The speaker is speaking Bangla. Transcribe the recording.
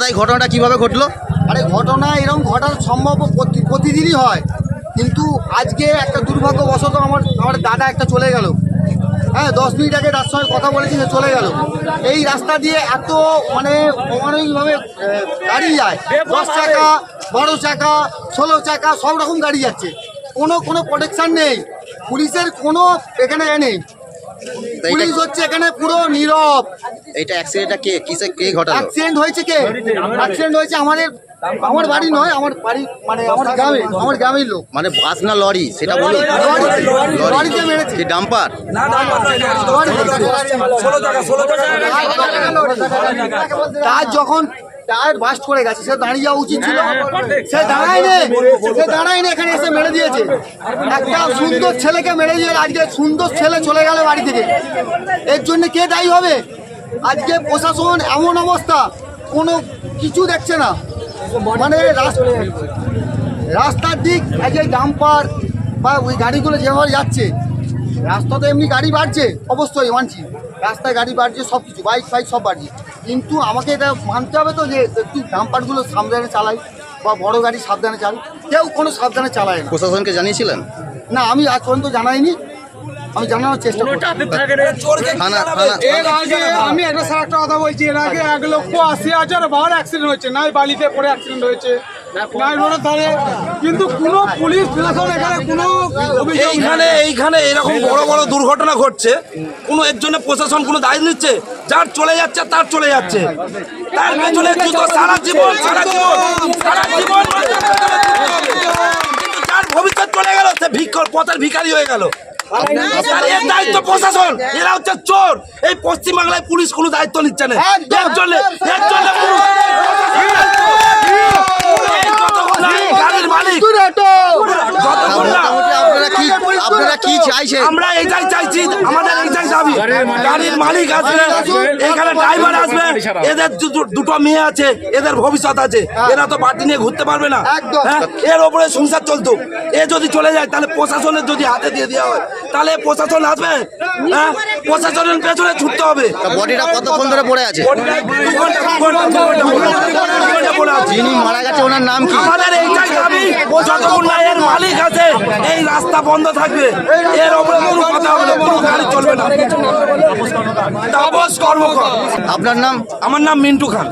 এই ঘটনাটা কীভাবে ঘটলো? আরে, ঘটনা এরকম ঘটা সম্ভব প্রতি- প্রতিদিনই হয়। কিন্তু আজকে একটা দুর্ভাগ্যবশত আমার আমার দাদা একটা চলে গেল। হ্যাঁ দশ মিনিট আগে তার সঙ্গে কথা বলেছি, সে চলে গেল। এই রাস্তা দিয়ে এত মানে অমানবিকভাবে গাড়ি যায়। দশ চাকা, বারো চাকা, ষোলো চাকা, সব রকম গাড়ি যাচ্ছে। কোনো কোনো প্রোটেকশন নেই। পুলিশের কোনো এখানে নেই। পুলিশ হচ্ছে এখানে পুরো নীরব এইটা অ্যাক্সিডেন্টটা কে কিসে কে ঘটালো অ্যাক্সিডেন্ট হয়েছে কে অ্যাক্সিডেন্ট হয়েছে আমাদের আমার বাড়ি নয় আমার বাড়ি মানে আমার গ্রামে আমার গ্রামের লোক মানে বাস না লরি সেটা লরি- লরিতে মেরেছে কি ডাম্পার তার যখন টায়ার বাস্ট করে গেছে সে দাঁড়িয়ে যাওয়া উচিত ছিল। সে দাঁড়ায় নে সে দাঁড়ায় নে এখানে এসে মেরে দিয়েছে। একটা সুন্দর ছেলেকে মেরে দিয়ে আজকে সুন্দর ছেলে চলে গেল বাড়ি থেকে। এর জন্য কে দায়ী হবে? আজকে প্রশাসন এমন অবস্থা কোনো কিছু দেখছে না। মানে রাস্তার দিক এই যে ডাম্পার বা ওই গাড়িগুলো যেভাবে যাচ্ছে রাস্তা তো এমনি গাড়ি বাড়ছে অবশ্যই মানছি। রাস্তায় গাড়ি বাড়ছে সব কিছু বাইক ফাইক সব বাড়ছে। কিন্তু আমাকে এটা মানতে হবে তো যে একটু ডাম্পারগুলো সাবধানে চালাই বা বড় গাড়ি সাবধানে চালাই। কেউ কোনো সাবধানে চালায় না। প্রশাসনকে জানিয়েছিলেন? না আমি আজ পর্যন্ত জানাইনি। আমি জানানোর চেষ্টা করছি। এর আগে আমি একটা স্যার একটা কথা বলছি এর আগে এক লক্ষ আশি হাজার বার অ্যাক্সিডেন্ট হয়েছে। নাই বালিতে পড়ে অ্যাক্সিডেন্ট হয়েছে। নাই রোডের ধারে কিন্তু কোনো পুলিশ প্রশাসন এখানে কোনো এইখানে এইখানে এরকম বড় বড় দুর্ঘটনা ঘটছে। কোনো এর জন্য প্রশাসন কোনো দায়িত্ব নিচ্ছে? যার চলে যাচ্ছে তার চলে যাচ্ছে। তার পেছনে জুতো সারা জীবন সারা জীবন সারা জীবন যার ভবিষ্যৎ চলে গেল সে ভিক্ষর পথের ভিখারি হয়ে গেল। এর দায়িত্ব প্রশাসন। এরা হচ্ছে চোর। এই পশ্চিম বাংলায় পুলিশ কোনো দায়িত্ব নিচ্ছে না এর জন্য এর জন্য এই যতক্ষণ না এই গাড়ির মালিক যতক্ষণ না মোটামুটি আপনারা কি আপনারা কি চাইছেন আমরা এটাই চাইছি আমাদের এইটাই দাবি। গাড়ির মালিক আসবে এখানে ড্রাইভার আসবে। এদের দুটো মেয়ে আছে এদের ভবিষ্যৎ আছে। এরা তো বাড়ি নিয়ে ঘুরতে পারবে না। হ্যাঁ? এর ওপরে সংসার চলতো। এ যদি চলে যায় তাহলে প্রশাসনের যদি হাতে দিয়ে দেওয়া হয় তাহলে প্রশাসন আসবে। হ্যাঁ? প্রশাসনের পেছনে ছুটতে হবে। বডিটা কতক্ষণ ধরে পড়ে আছে? যিনি মারা গেছে ওনার নাম কি? আমাদের এই দাবি। যতক্ষণ না এর মালিক আছে এই রাস্তা বন্ধ থাকবে। এর ওপরে কোনো কথা হবে না কোনো গাড়ি চলবে না। তাপস কর্মকর। আপনার নাম? আমার নাম মিন্টু খান।